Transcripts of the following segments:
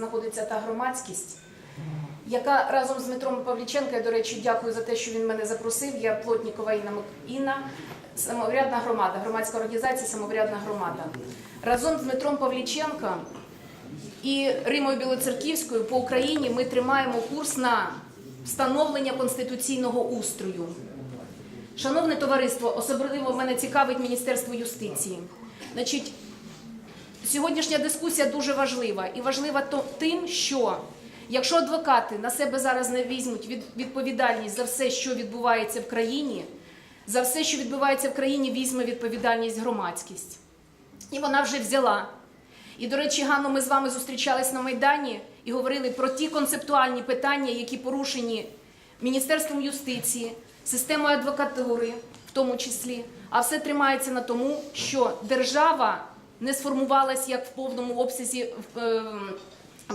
знаходиться та громадськість, яка разом з Дмитром Павліченко, я, до речі, дякую за те, що він мене запросив. Я Плотнікова Інна Інна, самоврядна громада, громадська організація Самоврядна громада. Разом з Дмитром Павліченко і Римою Білоцерківською по Україні ми тримаємо курс на встановлення конституційного устрою. Шановне товариство, особливо мене цікавить Міністерство юстиції. Значить, сьогоднішня дискусія дуже важлива і важлива тим, що якщо адвокати на себе зараз не візьмуть від- відповідальність за все, що відбувається в країні, за все, що відбувається в країні, візьме відповідальність громадськість. І вона вже взяла. І, до речі, Ганно, ми з вами зустрічались на Майдані і говорили про ті концептуальні питання, які порушені Міністерством юстиції, системою адвокатури, в тому числі. А все тримається на тому, що держава не сформувалась як в повному обсязі е,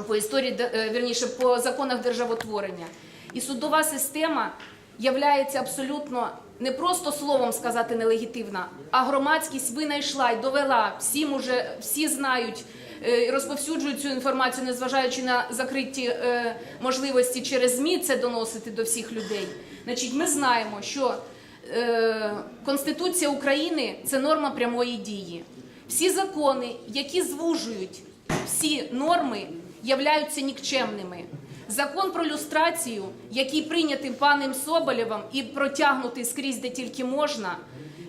по історії, е, вірніше, по законах державотворення. І судова система являється абсолютно не просто словом сказати нелегітимна, а громадськість винайшла і довела. Всім уже всі знають е, розповсюджують цю інформацію, незважаючи на закриті е, можливості через ЗМІ це доносити до всіх людей. Значить, ми знаємо, що е, Конституція України це норма прямої дії. Всі закони, які звужують всі норми, являються нікчемними. Закон про люстрацію, який прийнятий паном Соболєвим і протягнутий скрізь, де тільки можна,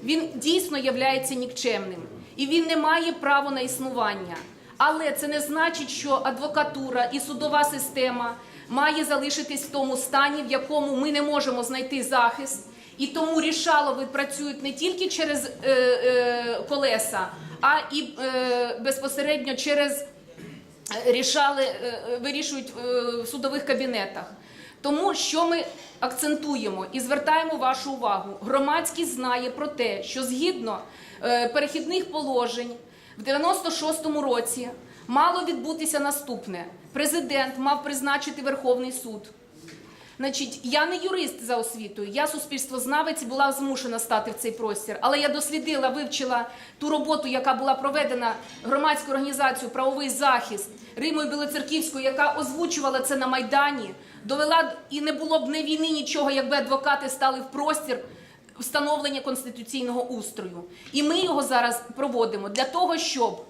він дійсно являється нікчемним і він не має права на існування. Але це не значить, що адвокатура і судова система має залишитись в тому стані, в якому ми не можемо знайти захист. І тому рішалови працюють не тільки через е, е, колеса, а і е, безпосередньо через рішали, е, е, вирішують е, в судових кабінетах. Тому що ми акцентуємо і звертаємо вашу увагу. Громадськість знає про те, що згідно е, перехідних положень в 96-му році мало відбутися наступне: президент мав призначити Верховний суд. Значить, я не юрист за освітою, я суспільствознавець і була змушена стати в цей простір. Але я дослідила, вивчила ту роботу, яка була проведена громадською організацією Правовий захист Римою Білоцерківською, яка озвучувала це на Майдані, довела і не було б не війни нічого, якби адвокати стали в простір встановлення конституційного устрою. І ми його зараз проводимо для того, щоб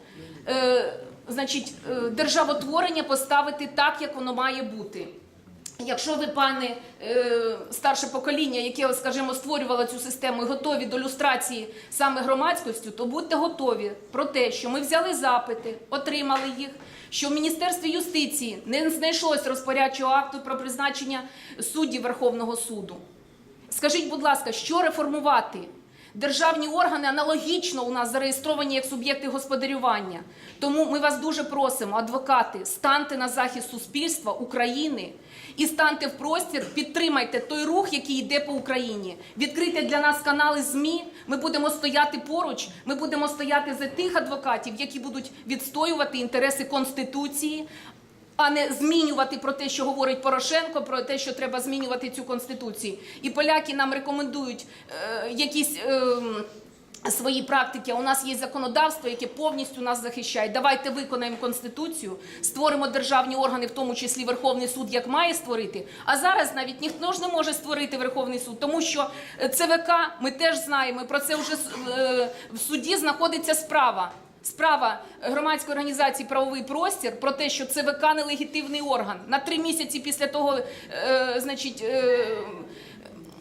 е, значить, е, державотворення поставити так, як воно має бути. Якщо ви, пане е, старше покоління, яке, скажімо, створювало цю систему, готові до люстрації саме громадськістю, то будьте готові про те, що ми взяли запити, отримали їх, що в Міністерстві юстиції не знайшлось розпорядчого акту про призначення суддів Верховного суду. Скажіть, будь ласка, що реформувати? Державні органи аналогічно у нас зареєстровані як суб'єкти господарювання. Тому ми вас дуже просимо, адвокати, станьте на захист суспільства України і станьте в простір, підтримайте той рух, який йде по Україні. Відкрийте для нас канали ЗМІ. Ми будемо стояти поруч. Ми будемо стояти за тих адвокатів, які будуть відстоювати інтереси Конституції, а не змінювати про те, що говорить Порошенко, про те, що треба змінювати цю конституцію. І поляки нам рекомендують е, якісь. Е, Свої практики, у нас є законодавство, яке повністю нас захищає. Давайте виконаємо конституцію, створимо державні органи, в тому числі Верховний суд, як має створити. А зараз навіть ніхто ж не може створити Верховний суд, тому що е, ЦВК ми теж знаємо. Про це вже е, в суді знаходиться справа. Справа громадської організації правовий простір про те, що ЦВК нелегітимний орган на три місяці після того, е, значить. Е,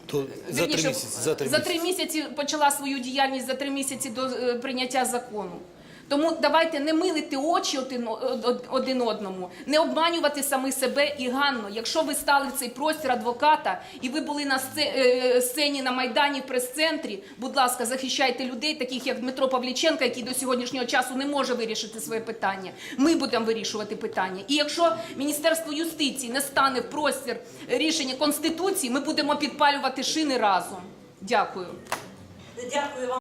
То за три місяці. За три місяці почала свою діяльність за три місяці до е, прийняття закону. Тому давайте не милити очі один, одному, не обманювати самі себе і Ганно. Якщо ви стали в цей простір адвоката і ви були на е, сцені на майдані в прес-центрі, будь ласка, захищайте людей, таких як Дмитро Павліченко, який до сьогоднішнього часу не може вирішити своє питання. Ми будемо вирішувати питання. І якщо Міністерство юстиції не стане в простір рішення конституції, ми будемо підпалювати шини разом. Дякую. Дякую вам.